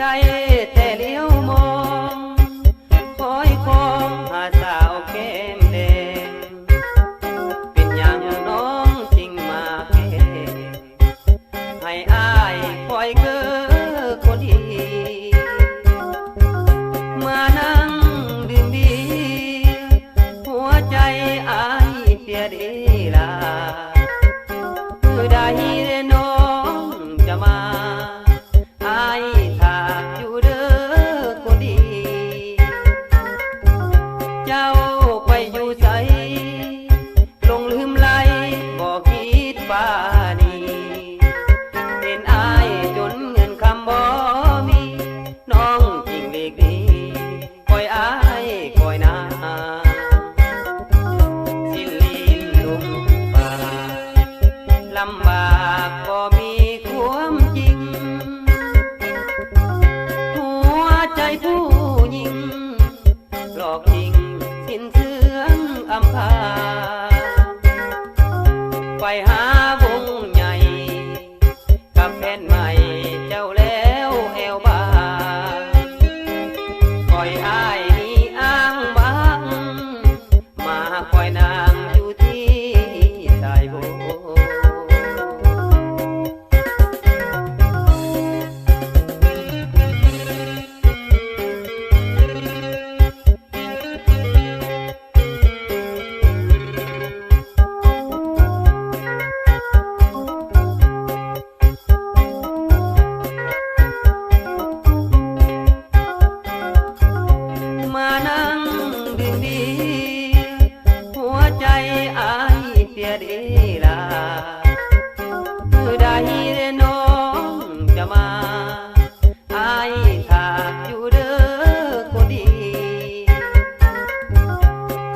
जाए อยู่ใจลงลืมไหลบอกคิดป่านีเป็นอายจนเงินคำบ่มี น้องจริงเล็กดีคอยอายคอยนาสิลีนลงป่าลำบากก็มีความจริง หัวใจผู้หญิงหลอกจริงสิ้นสุด อำพา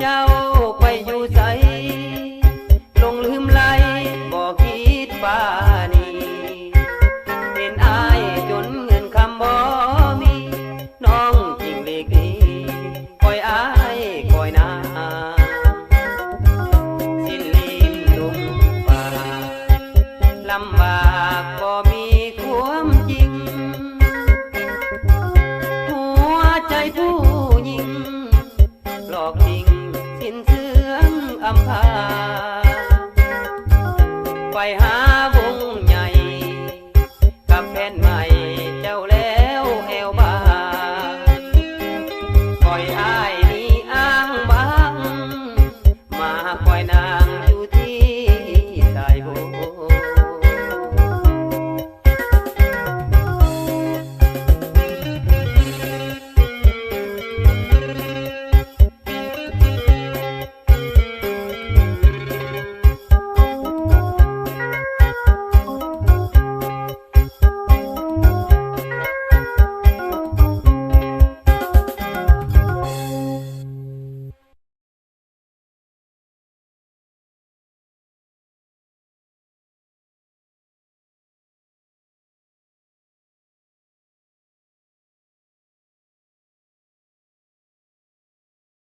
เจ้าไปอยู่ใสลงลืมไหลบอกคิดป่านีเห็นอายจนเงินคำบ่มี น้องจริงเล็กนี้คอยอายคอยนาสิ้นลิมลุงป่าลำบากบ่มีความจริง หัวใจผู้ heart.